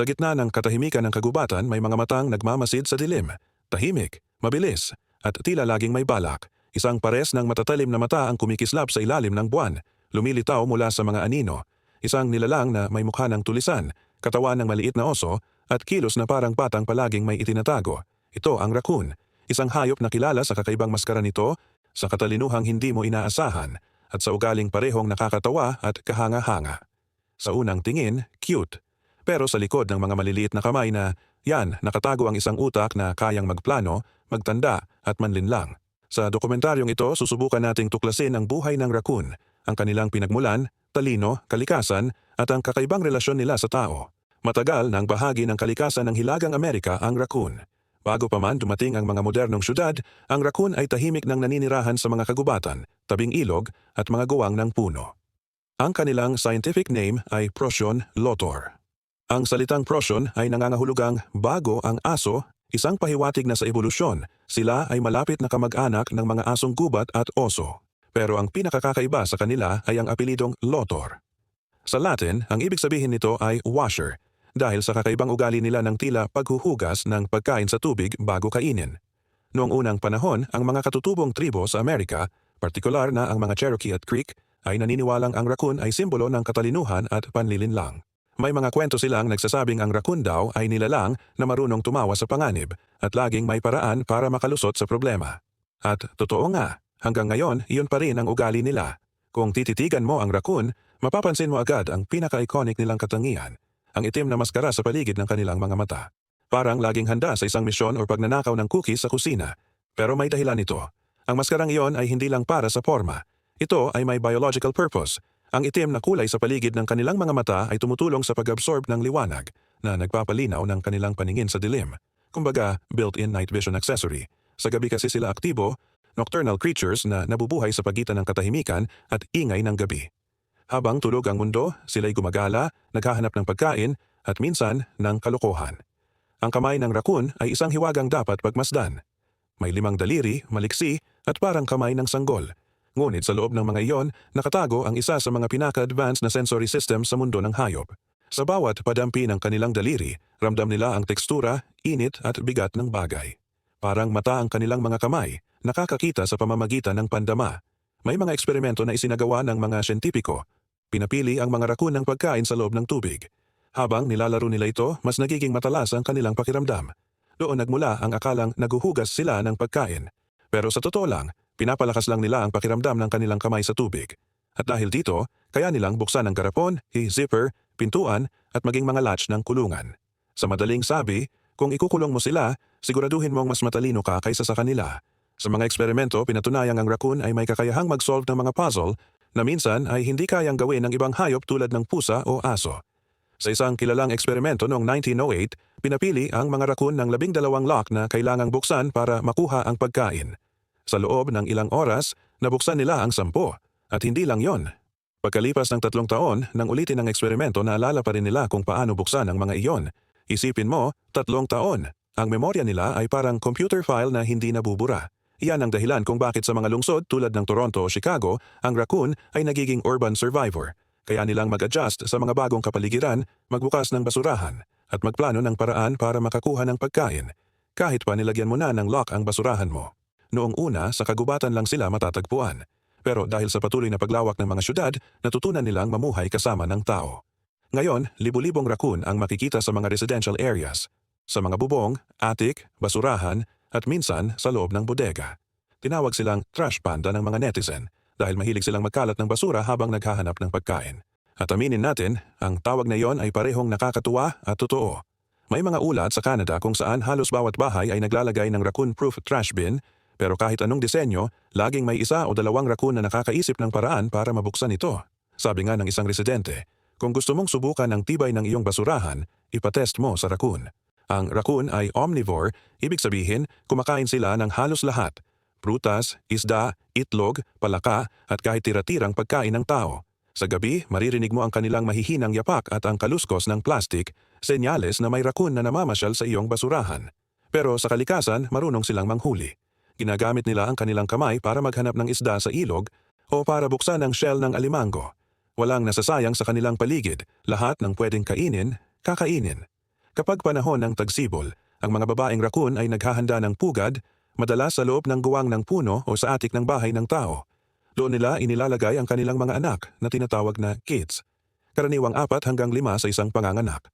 Sa gitna ng katahimikan ng kagubatan may mga matang nagmamasid sa dilim. Tahimik, mabilis, at tila laging may balak. Isang pares ng matatalim na mata ang kumikislap sa ilalim ng buwan. Lumilitaw mula sa mga anino. Isang nilalang na may mukha ng tulisan, katawan ng maliit na oso, at kilos na parang patang palaging may itinatago. Ito ang raccoon, isang hayop na kilala sa kakaibang maskara nito, sa katalinuhang hindi mo inaasahan, at sa ugaling parehong nakakatawa at kahanga-hanga. Sa unang tingin, cute. Pero sa likod ng mga maliliit na kamay na, yan, nakatago ang isang utak na kayang magplano, magtanda at manlinlang. Sa dokumentaryong ito, susubukan nating tuklasin ang buhay ng raccoon, ang kanilang pinagmulan, talino, kalikasan, at ang kakaibang relasyon nila sa tao. Matagal nang bahagi ng kalikasan ng Hilagang Amerika ang raccoon. Bago pa man dumating ang mga modernong syudad, ang raccoon ay tahimik nang naninirahan sa mga kagubatan, tabing ilog, at mga guwang ng puno. Ang kanilang scientific name ay Procyon lotor. Ang salitang Procyon ay nangangahulugang bago ang aso, isang pahiwatig na sa ebolusyon, sila ay malapit na kamag-anak ng mga asong gubat at oso. Pero ang pinakakakaiba sa kanila ay ang apelidong lotor. Sa Latin, ang ibig sabihin nito ay washer, dahil sa kakaibang ugali nila ng tila paghuhugas ng pagkain sa tubig bago kainin. Noong unang panahon, ang mga katutubong tribo sa Amerika, partikular na ang mga Cherokee at Creek, ay naniniwalang ang raccoon ay simbolo ng katalinuhan at panlilinlang. May mga kwento silang nagsasabing ang raccoon daw ay nilalang na marunong tumawa sa panganib at laging may paraan para makalusot sa problema. At totoo nga, hanggang ngayon iyon pa rin ang ugali nila. Kung tititigan mo ang raccoon, mapapansin mo agad ang pinaka-iconic nilang katangian, ang itim na maskara sa paligid ng kanilang mga mata. Parang laging handa sa isang misyon o pagnanakaw ng cookies sa kusina. Pero may dahilan ito. Ang maskarang iyon ay hindi lang para sa forma. Ito ay may biological purpose. Ang itim na kulay sa paligid ng kanilang mga mata ay tumutulong sa pag-absorb ng liwanag na nagpapalinaw ng kanilang paningin sa dilim. Kumbaga, built-in night vision accessory. Sa gabi kasi sila aktibo, nocturnal creatures na nabubuhay sa pagitan ng katahimikan at ingay ng gabi. Habang tulog ang mundo, sila'y gumagala, naghahanap ng pagkain, at minsan ng kalokohan. Ang kamay ng raccoon ay isang hiwagang dapat pagmasdan. May limang daliri, maliksi, at parang kamay ng sanggol. Ngunit sa loob ng mga iyon, nakatago ang isa sa mga pinaka-advanced na sensory system sa mundo ng hayop. Sa bawat padampi ng kanilang daliri, ramdam nila ang tekstura, init at bigat ng bagay. Parang mata ang kanilang mga kamay, nakakakita sa pamamagitan ng pandama. May mga eksperimento na isinagawa ng mga siyentipiko. Pinapili ang mga raccoon ng pagkain sa loob ng tubig. Habang nilalaro nila ito, mas nagiging matalas ang kanilang pakiramdam. Doon nagmula ang akalang naguhugas sila ng pagkain. Pero sa totoo lang, pinapalakas lang nila ang pakiramdam ng kanilang kamay sa tubig. At dahil dito, kaya nilang buksan ang garapon, zipper, pintuan at maging mga latch ng kulungan. Sa madaling sabi, kung ikukulong mo sila, siguraduhin mong mas matalino ka kaysa sa kanila. Sa mga eksperimento, pinatunayang ang raccoon ay may kakayahang mag-solve ng mga puzzle na minsan ay hindi kayang gawin ng ibang hayop tulad ng pusa o aso. Sa isang kilalang eksperimento noong 1908, pinapili ang mga raccoon ng labing dalawang lock na kailangang buksan para makuha ang pagkain. Sa loob ng ilang oras, nabuksan nila ang sampo. At hindi lang yon. Pagkalipas ng tatlong taon, nang ulitin ang eksperimento, naalala pa rin nila kung paano buksan ang mga iyon. Isipin mo, tatlong taon. Ang memorya nila ay parang computer file na hindi nabubura. Iyan ang dahilan kung bakit sa mga lungsod tulad ng Toronto o Chicago, ang raccoon ay nagiging urban survivor. Kaya nilang mag-adjust sa mga bagong kapaligiran, magbukas ng basurahan, at magplano ng paraan para makakuha ng pagkain. Kahit pa nilagyan mo na ng lock ang basurahan mo. Noong una, sa kagubatan lang sila matatagpuan. Pero dahil sa patuloy na paglawak ng mga syudad, natutunan nilang mamuhay kasama ng tao. Ngayon, libu-libong raccoon ang makikita sa mga residential areas. Sa mga bubong, attic, basurahan, at minsan sa loob ng bodega. Tinawag silang trash panda ng mga netizen dahil mahilig silang magkalat ng basura habang naghahanap ng pagkain. At aminin natin, ang tawag na iyon ay parehong nakakatuwa at totoo. May mga ulat sa Canada kung saan halos bawat bahay ay naglalagay ng raccoon-proof trash bin pero kahit anong disenyo, laging may isa o dalawang raccoon na nakakaisip ng paraan para mabuksan ito. Sabi nga ng isang residente, kung gusto mong subukan ang tibay ng iyong basurahan, ipatest mo sa raccoon. Ang raccoon ay omnivore, ibig sabihin kumakain sila ng halos lahat. Prutas, isda, itlog, palaka at kahit tira-tirang pagkain ng tao. Sa gabi, maririnig mo ang kanilang mahihinang yapak at ang kaluskos ng plastik, senyales na may raccoon na namamasyal sa iyong basurahan. Pero sa kalikasan, marunong silang manghuli. Ginagamit nila ang kanilang kamay para maghanap ng isda sa ilog o para buksan ang shell ng alimango. Walang nasasayang sa kanilang paligid, lahat ng pwedeng kainin, kakainin. Kapag panahon ng tagsibol, ang mga babaeng raccoon ay naghahanda ng pugad, madalas sa loob ng guwang ng puno o sa atik ng bahay ng tao. Doon nila inilalagay ang kanilang mga anak na tinatawag na kids. Karaniwang apat hanggang lima sa isang panganganak.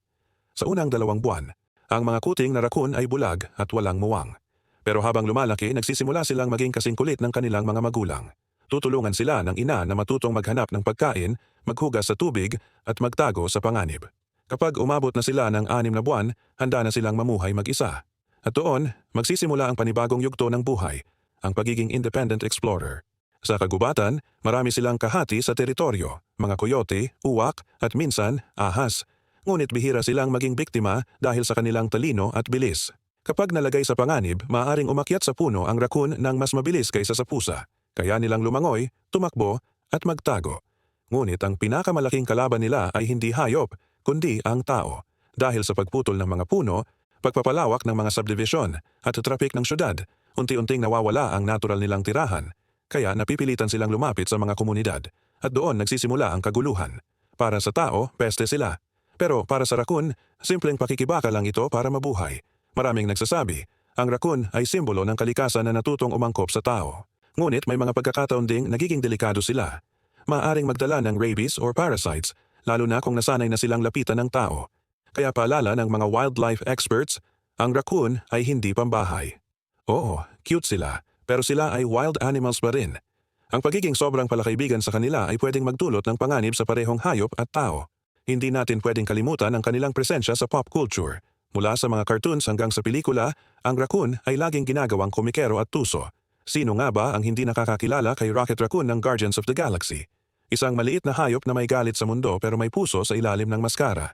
Sa unang dalawang buwan, ang mga kuting na raccoon ay bulag at walang muwang. Pero habang lumalaki, nagsisimula silang maging kasing kulit ng kanilang mga magulang. Tutulungan sila ng ina na matutong maghanap ng pagkain, maghugas sa tubig at magtago sa panganib. Kapag umabot na sila ng anim na buwan, handa na silang mamuhay mag-isa. At doon, magsisimula ang panibagong yugto ng buhay, ang pagiging independent explorer. Sa kagubatan, marami silang kahati sa teritoryo, mga koyote, uwak at minsan ahas. Ngunit bihira silang maging biktima dahil sa kanilang talino at bilis. Kapag nalagay sa panganib, maaaring umakyat sa puno ang raccoon ng mas mabilis kaysa sa pusa. Kaya nilang lumangoy, tumakbo at magtago. Ngunit ang pinakamalaking kalaban nila ay hindi hayop, kundi ang tao. Dahil sa pagputol ng mga puno, pagpapalawak ng mga subdivision at traffic ng syudad, unti-unting nawawala ang natural nilang tirahan. Kaya napipilitan silang lumapit sa mga komunidad at doon nagsisimula ang kaguluhan. Para sa tao, peste sila. Pero para sa raccoon, simpleng pakikibaka lang ito para mabuhay. Maraming nagsasabi, ang raccoon ay simbolo ng kalikasan na natutong umangkop sa tao. Ngunit may mga pagkakataon ding nagiging delikado sila. Maaring magdala ng rabies or parasites, lalo na kung nasanay na silang lapitan ng tao. Kaya paalala ng mga wildlife experts, ang raccoon ay hindi pambahay. Oo, cute sila, pero sila ay wild animals pa rin. Ang pagiging sobrang palakaibigan sa kanila ay pwedeng magdulot ng panganib sa parehong hayop at tao. Hindi natin pwedeng kalimutan ang kanilang presensya sa pop culture. Mula sa mga cartoons hanggang sa pelikula, ang raccoon ay laging ginagawang komikero at tuso. Sino nga ba ang hindi nakakakilala kay Rocket Raccoon ng Guardians of the Galaxy? Isang maliit na hayop na may galit sa mundo pero may puso sa ilalim ng maskara.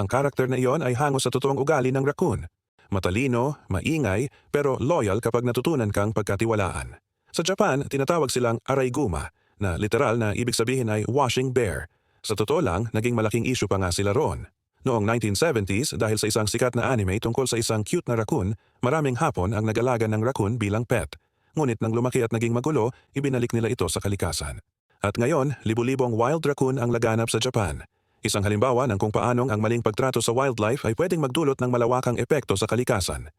Ang karakter na iyon ay hango sa totoong ugali ng raccoon. Matalino, maingay, pero loyal kapag natutunan kang pagkatiwalaan. Sa Japan, tinatawag silang araiguma, na literal na ibig sabihin ay washing bear. Sa totoo lang, naging malaking issue pa nga sila roon. Noong 1970s, dahil sa isang sikat na anime tungkol sa isang cute na raccoon, maraming hapon ang nag-alaga ng raccoon bilang pet. Ngunit nang lumaki at naging magulo, ibinalik nila ito sa kalikasan. At ngayon, libu-libong wild raccoon ang laganap sa Japan. Isang halimbawa ng kung paanong ang maling pagtrato sa wildlife ay pwedeng magdulot ng malawakang epekto sa kalikasan.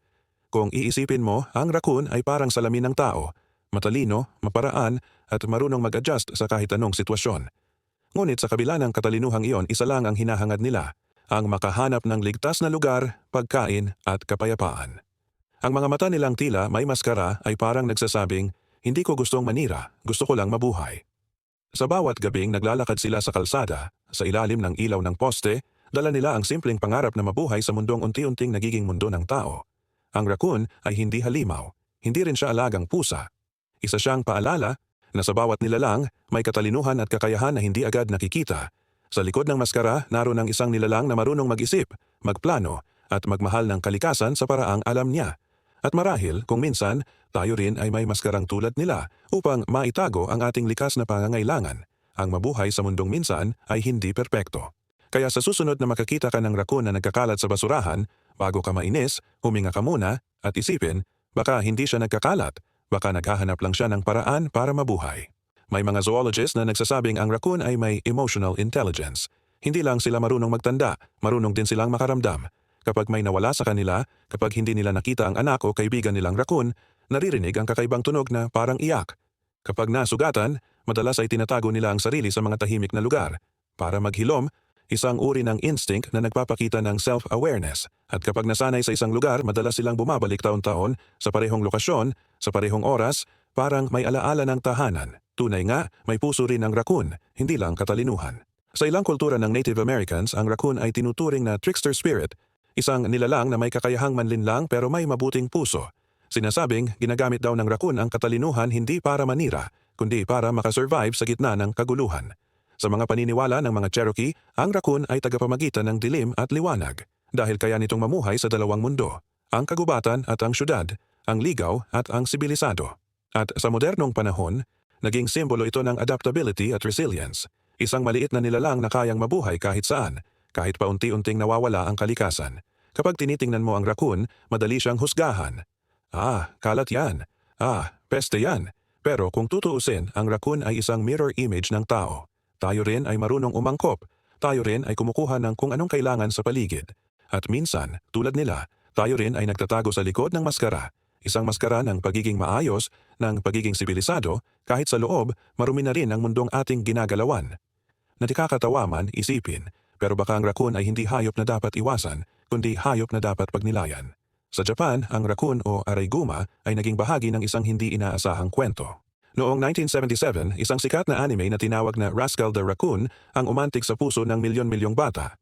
Kung iisipin mo, ang raccoon ay parang salamin ng tao, matalino, maparaan, at marunong mag-adjust sa kahit anong sitwasyon. Ngunit sa kabila ng katalinuhang iyon, isa lang ang hinahangad nila, ang makahanap ng ligtas na lugar, pagkain at kapayapaan. Ang mga mata nilang tila may maskara ay parang nagsasabing, hindi ko gustong manira, gusto ko lang mabuhay. Sa bawat gabing naglalakad sila sa kalsada, sa ilalim ng ilaw ng poste, dala nila ang simpleng pangarap na mabuhay sa mundong unti-unting nagiging mundo ng tao. Ang raccoon ay hindi halimaw, hindi rin siya alagang pusa. Isa siyang paalala na sa bawat nilalang may katalinuhan at kakayahan na hindi agad nakikita sa likod ng maskara, naroon ang isang nilalang na marunong mag-isip, magplano, at magmahal ng kalikasan sa paraang alam niya. At marahil, kung minsan, tayo rin ay may maskarang tulad nila upang maitago ang ating likas na pangangailangan. Ang mabuhay sa mundong minsan ay hindi perpekto. Kaya sa susunod na makakita ka ng raccoon na nagkakalat sa basurahan, bago ka mainis, huminga ka muna at isipin, baka hindi siya nagkakalat, baka naghahanap lang siya ng paraan para mabuhay. May mga zoologists na nagsasabing ang raccoon ay may emotional intelligence. Hindi lang sila marunong magtanda, marunong din silang makaramdam. Kapag may nawala sa kanila, kapag hindi nila nakita ang anak o kaibigan nilang raccoon, naririnig ang kakaibang tunog na parang iyak. Kapag nasugatan, madalas ay tinatago nila ang sarili sa mga tahimik na lugar. Para maghilom, isang uri ng instinct na nagpapakita ng self-awareness. At kapag nasanay sa isang lugar, madalas silang bumabalik taon-taon sa parehong lokasyon, sa parehong oras, parang may alaala ng tahanan. Tunay nga, may puso rin ang raccoon, hindi lang katalinuhan. Sa ilang kultura ng Native Americans, ang raccoon ay tinuturing na trickster spirit, isang nilalang na may kakayahang manlinlang pero may mabuting puso. Sinasabing, ginagamit daw ng raccoon ang katalinuhan hindi para manira, kundi para makasurvive sa gitna ng kaguluhan. Sa mga paniniwala ng mga Cherokee, ang raccoon ay tagapamagitan ng dilim at liwanag, dahil kaya nitong mamuhay sa dalawang mundo, ang kagubatan at ang syudad, ang ligaw at ang sibilisado. At sa modernong panahon, Naging simbolo ito ng adaptability at resilience, isang maliit na nilalang na kayang mabuhay kahit saan, kahit paunti-unting nawawala ang kalikasan. Kapag tinitingnan mo ang raccoon, madali siyang husgahan. Ah, kalat yan. Ah, peste yan. Pero kung tutuusin, ang raccoon ay isang mirror image ng tao. Tayo rin ay marunong umangkop. Tayo rin ay kumukuha ng kung anong kailangan sa paligid. At minsan, tulad nila, tayo rin ay nagtatago sa likod ng maskara. Isang maskara ng pagiging maayos, ng pagiging sibilisado, kahit sa loob, marumi na rin ang mundong ating ginagalawan. Natikakatawa man isipin, pero baka ang raccoon ay hindi hayop na dapat iwasan, kundi hayop na dapat pagnilayan. Sa Japan, ang raccoon o araiguma ay naging bahagi ng isang hindi inaasahang kwento. Noong 1977, isang sikat na anime na tinawag na Rascal the Raccoon ang umantig sa puso ng milyon-milyong bata.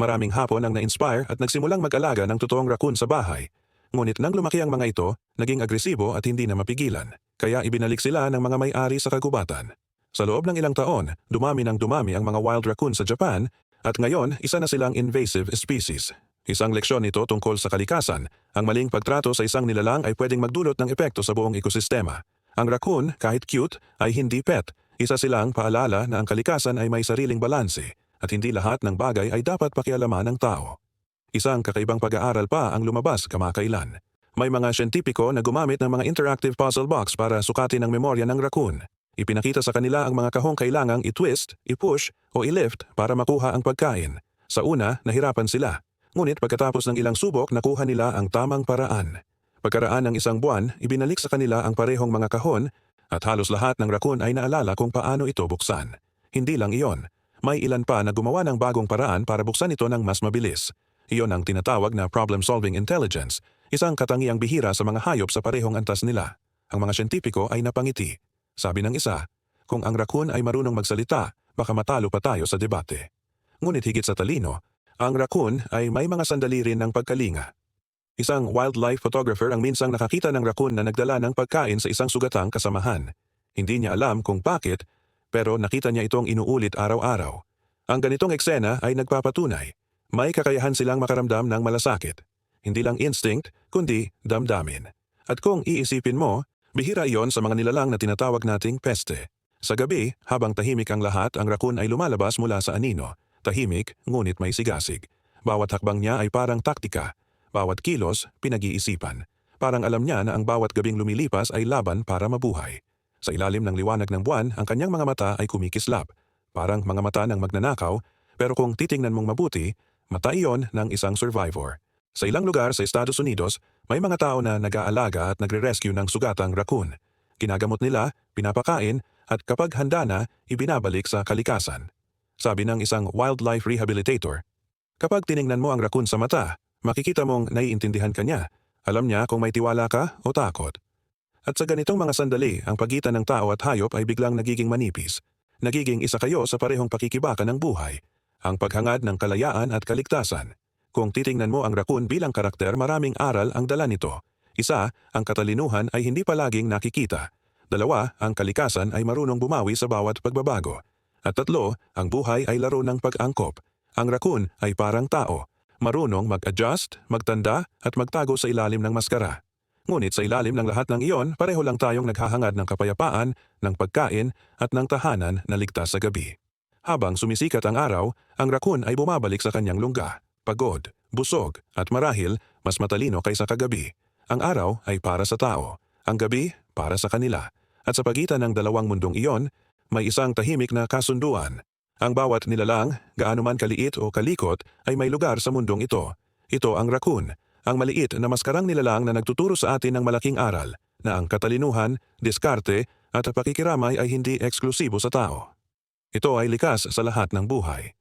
Maraming hapon ang na-inspire at nagsimulang mag-alaga ng totoong raccoon sa bahay. Ngunit nang lumaki ang mga ito, naging agresibo at hindi na mapigilan. Kaya ibinalik sila ng mga may-ari sa kagubatan. Sa loob ng ilang taon, dumami ng dumami ang mga wild raccoon sa Japan at ngayon isa na silang invasive species. Isang leksyon nito tungkol sa kalikasan. Ang maling pagtrato sa isang nilalang ay pwedeng magdulot ng epekto sa buong ekosistema. Ang raccoon, kahit cute, ay hindi pet. Isa silang paalala na ang kalikasan ay may sariling balanse at hindi lahat ng bagay ay dapat pakialaman ng tao. Isang kakaibang pag-aaral pa ang lumabas kamakailan. May mga siyentipiko na gumamit ng mga interactive puzzle box para sukatin ang memorya ng raccoon. Ipinakita sa kanila ang mga kahong kailangang i-twist, i-push o i-lift para makuha ang pagkain. Sa una, nahirapan sila. Ngunit pagkatapos ng ilang subok, nakuha nila ang tamang paraan. Pagkaraan ng isang buwan, ibinalik sa kanila ang parehong mga kahon at halos lahat ng raccoon ay naalala kung paano ito buksan. Hindi lang iyon. May ilan pa na gumawa ng bagong paraan para buksan ito ng mas mabilis. Iyon ang tinatawag na problem-solving intelligence, isang katangiang bihira sa mga hayop sa parehong antas nila. Ang mga siyentipiko ay napangiti. Sabi ng isa, kung ang raccoon ay marunong magsalita, baka matalo pa tayo sa debate. Ngunit higit sa talino, ang raccoon ay may mga sandali rin ng pagkalinga. Isang wildlife photographer ang minsang nakakita ng raccoon na nagdala ng pagkain sa isang sugatang kasamahan. Hindi niya alam kung bakit, pero nakita niya itong inuulit araw-araw. Ang ganitong eksena ay nagpapatunay. May kakayahan silang makaramdam ng malasakit. Hindi lang instinct, kundi damdamin. At kung iisipin mo, bihira iyon sa mga nilalang na tinatawag nating peste. Sa gabi, habang tahimik ang lahat, ang raccoon ay lumalabas mula sa anino. Tahimik, ngunit may sigasig. Bawat hakbang niya ay parang taktika. Bawat kilos, pinag-iisipan. Parang alam niya na ang bawat gabing lumilipas ay laban para mabuhay. Sa ilalim ng liwanag ng buwan, ang kanyang mga mata ay kumikislap. Parang mga mata ng magnanakaw, pero kung titingnan mong mabuti, mata iyon ng isang survivor. Sa ilang lugar sa Estados Unidos, may mga tao na nag-aalaga at nagre-rescue ng sugatang raccoon. Ginagamot nila, pinapakain, at kapag handa na, ibinabalik sa kalikasan. Sabi ng isang wildlife rehabilitator, Kapag tiningnan mo ang raccoon sa mata, makikita mong naiintindihan ka niya. Alam niya kung may tiwala ka o takot. At sa ganitong mga sandali, ang pagitan ng tao at hayop ay biglang nagiging manipis. Nagiging isa kayo sa parehong pakikibaka ng buhay. Ang paghangad ng kalayaan at kaligtasan. Kung titingnan mo ang raccoon bilang karakter, maraming aral ang dala nito. Isa, ang katalinuhan ay hindi palaging nakikita. Dalawa, ang kalikasan ay marunong bumawi sa bawat pagbabago. At tatlo, ang buhay ay laro ng pag-angkop. Ang raccoon ay parang tao, marunong mag-adjust, magtanda at magtago sa ilalim ng maskara. Ngunit sa ilalim ng lahat ng iyon, pareho lang tayong naghahangad ng kapayapaan, ng pagkain at ng tahanan na ligtas sa gabi. Habang sumisikat ang araw, ang raccoon ay bumabalik sa kanyang lungga, pagod, busog at marahil mas matalino kaysa kagabi. Ang araw ay para sa tao, ang gabi para sa kanila. At sa pagitan ng dalawang mundong iyon, may isang tahimik na kasunduan. Ang bawat nilalang, gaano man kaliit o kalikot, ay may lugar sa mundong ito. Ito ang raccoon, ang maliit na maskarang nilalang na nagtuturo sa atin ng malaking aral, na ang katalinuhan, diskarte at pakikiramay ay hindi eksklusibo sa tao. Ito ay likas sa lahat ng buhay.